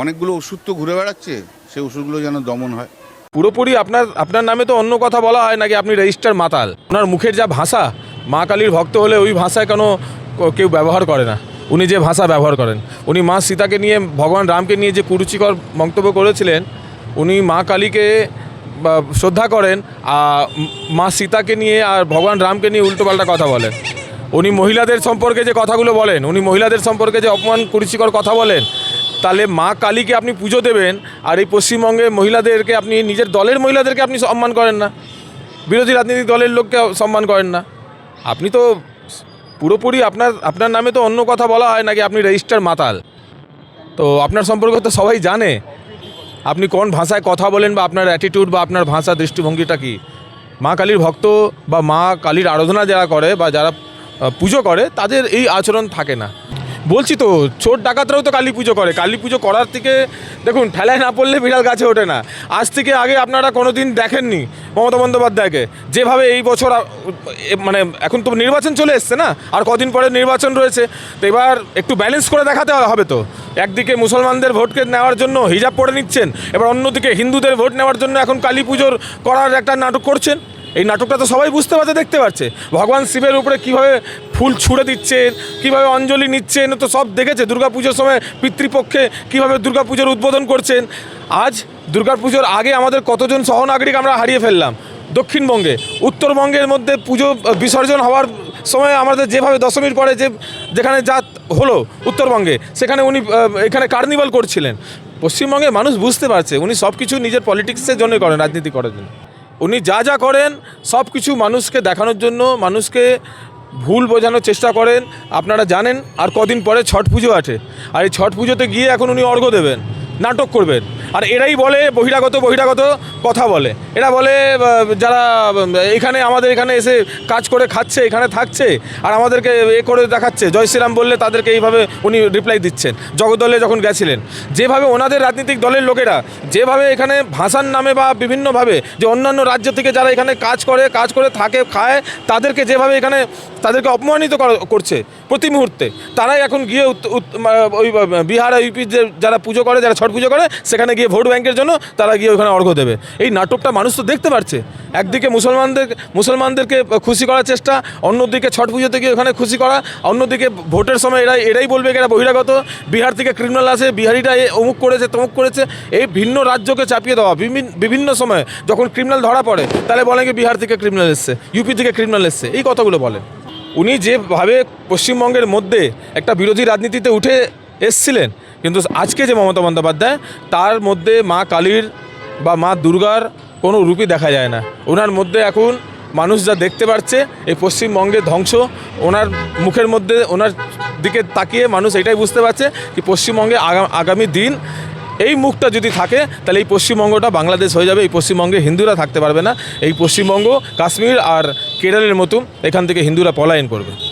অনেকগুলো ওষুধ তো ঘুরে বেড়াচ্ছে, সেই ওষুধগুলো যেন দমন হয়। পুরোপুরি আপনার আপনার নামে তো অন্য কথা বলা হয় নাকি আপনি রেজিস্টার মাতাল? ওনার মুখের যা ভাষা, মা কালীর ভক্ত হলে ওই ভাষায় কেন কেউ ব্যবহার করে না। উনি যে ভাষা ব্যবহার করেন। উনি মা সীতাকে নিয়ে, ভগবান রামকে নিয়ে যে কুরুচিকর মন্তব্য করেছিলেন, উনি মা কালীকে শ্রদ্ধা করেন আর মা সীতাকে নিয়ে আর ভগবান রামকে নিয়ে উল্টোপাল্টা কথা বলেন। উনি মহিলাদের সম্পর্কে যে কথাগুলো বলেন, উনি মহিলাদের সম্পর্কে যে অপমান, কুরুচিকর কথা বলেন তাহলে মা কালীকে আপনি পুজো দেবেন আর এই পশ্চিমবঙ্গে মহিলাদেরকে আপনি নিজের দলের মহিলাদেরকে আপনি সম্মান করেন না। বিরোধী রাজনৈতিক দলের লোককে সম্মান করেন না। আপনি তো পুরোপুরি আপনার আপনার নামে তো অন্য কথা বলা হয় নাকি আপনি রেজিস্টার মাতাল? তো আপনার সম্পর্কে তো সবাই জানে। আপনি কোন ভাষায় কথা বলেন বা আপনার অ্যাটিটিউড বা আপনার ভাষা দৃষ্টিভঙ্গিটা কি? মা কালীর ভক্ত বা মা কালীর আরাধনা যারা করে বা যারা পুজো করে, তাদের এই আচরণ থাকে না। বলছি তো, চোর ডাকাতরাও তো কালী পুজো করে। কালী পুজো করার থেকে, দেখুন, ঠেলায় না পড়লে বিড়াল গাছে ওঠে না। আজ থেকে আগে আপনারা কোনো দিন দেখেননি মমতা বন্দ্যোপাধ্যায়কে। যেভাবে এই বছর মানে এখন তো নির্বাচন চলে এসছে না? আর কদিন পরে নির্বাচন রয়েছে। তো এবার একটু ব্যালেন্স করে দেখাতে হবে তো। একদিকে মুসলমানদের ভোটকে নেওয়ার জন্য হিজাব পরে নিচ্ছেন, এবার অন্যদিকে হিন্দুদের ভোট নেওয়ার জন্য এখন কালী পুজোর করার একটা নাটক করছেন। এই নাটকটা তো সবাই বুঝতে পারছে, দেখতে পাচ্ছে ভগবান শিবের উপরে কীভাবে ফুল ছুঁড়ে দিচ্ছেন, কীভাবে অঞ্জলি নিচ্ছেন তো সব দেখেছে। দুর্গাপুজোর সময় পিতৃপক্ষে কীভাবে দুর্গাপুজোর উদ্বোধন করছেন। আজ দুর্গাপুজোর আগে আমাদের কতজন সহনাগরিক আমরা হারিয়ে ফেললাম। দক্ষিণবঙ্গে, উত্তরবঙ্গের মধ্যে পুজো বিসর্জন হওয়ার সময় আমাদের যেভাবে দশমীর পরে যে, যেখানে যা হলো উত্তরবঙ্গে, সেখানে উনি এখানে কার্নিভাল করছিলেন। পশ্চিমবঙ্গের মানুষ বুঝতে পারছে, উনি সব কিছু নিজের পলিটিক্সের জন্য করেন, রাজনীতি করার জন্য। উনি যা যা করেন, সব কিছু মানুষকে দেখানোর জন্য, মানুষকে ভুল বোঝানোর চেষ্টা করেন। আপনারা জানেন, আর কদিন পরে ছট পুজো আছে। আর এই ছট পুজোতে গিয়ে এখন উনি অর্ঘ্য দেবেন, নাটক করবেন। আর এরাই বলে, বহিরাগত বহিরাগত কথা বলে। এরা বলে যারা, এখানে, আমাদের এখানে এসে কাজ করে খাচ্ছে, এখানে থাকছে, আর আমাদেরকে এ করে দেখাচ্ছে। জয় শ্রীরাম বললে তাদেরকে এইভাবে উনি রিপ্লাই দিচ্ছেন। জগদলে যখন গেছিলেন, যেভাবে ওনাদের রাজনৈতিক দলের লোকেরা, যেভাবে এখানে ভাষার নামে বা বিভিন্নভাবে যে অন্যান্য রাজ্য থেকে যারা এখানে কাজ করে কাজ করে থাকে, খায়, তাদেরকে যেভাবে এখানে, তাদেরকে অপমানিত করা- করছে প্রতি মুহূর্তে, তারাই এখন গিয়ে ওই বিহার আর ইউপির যে যারা পুজো করে, যারা ছট পুজো করে, সেখানে গিয়ে ভোট ব্যাংকের জন্য তারা গিয়ে ওখানে অর্ঘ্য দেবে। এই নাটকটা মানুষ তো দেখতে পাচ্ছে একদিকে মুসলমানদের, মুসলমানদেরকে খুশি করার চেষ্টা, অন্যদিকে ছট পুজোতে গিয়ে ওখানে খুশি করা, অন্যদিকে ভোটের সময় এরা এরাই বলবে এরা বহিরাগত। বিহার থেকে ক্রিমিনাল আছে এ অমুক করেছে, তমুক করেছে। এই ভিন্ন রাজ্যকে চাপিয়ে দেওয়া, বিভিন- বিভিন্ন সময় যখন ক্রিমিনাল ধরা পড়ে, তাহলে বলে কি বিহার থেকে ক্রিমিনাল এসছে ইউপি থেকে ক্রিমিনাল এসছে, এই কথাগুলো বলেন। উনি যেভাবে পশ্চিমবঙ্গের মধ্যে একটা বিরোধী রাজনীতিতে উঠে এসছিলেন কিন্তু আজকে যে মমতা বন্দ্যোপাধ্যায়, তার মধ্যে মা কালীর বা মা দুর্গার কোনো রূপই দেখা যায় না। ওনার মধ্যে এখন মানুষ যা দেখতে পাচ্ছে এই পশ্চিমবঙ্গের ধ্বংস, ওনার মুখের মধ্যে, ওনার দিকে তাকিয়ে মানুষ এটাই বুঝতে পারছে কি পশ্চিমবঙ্গে আগা- আগামী দিন এই মুখটা যদি থাকে, তাহলে এই পশ্চিমবঙ্গটা বাংলাদেশ হয়ে যাবে, এই পশ্চিমবঙ্গে হিন্দুরা থাকতে পারবে না। এই পশ্চিমবঙ্গ, কাশ্মীর আর কেরলের মতো, এখান থেকে হিন্দুরা পলায়ন করবে।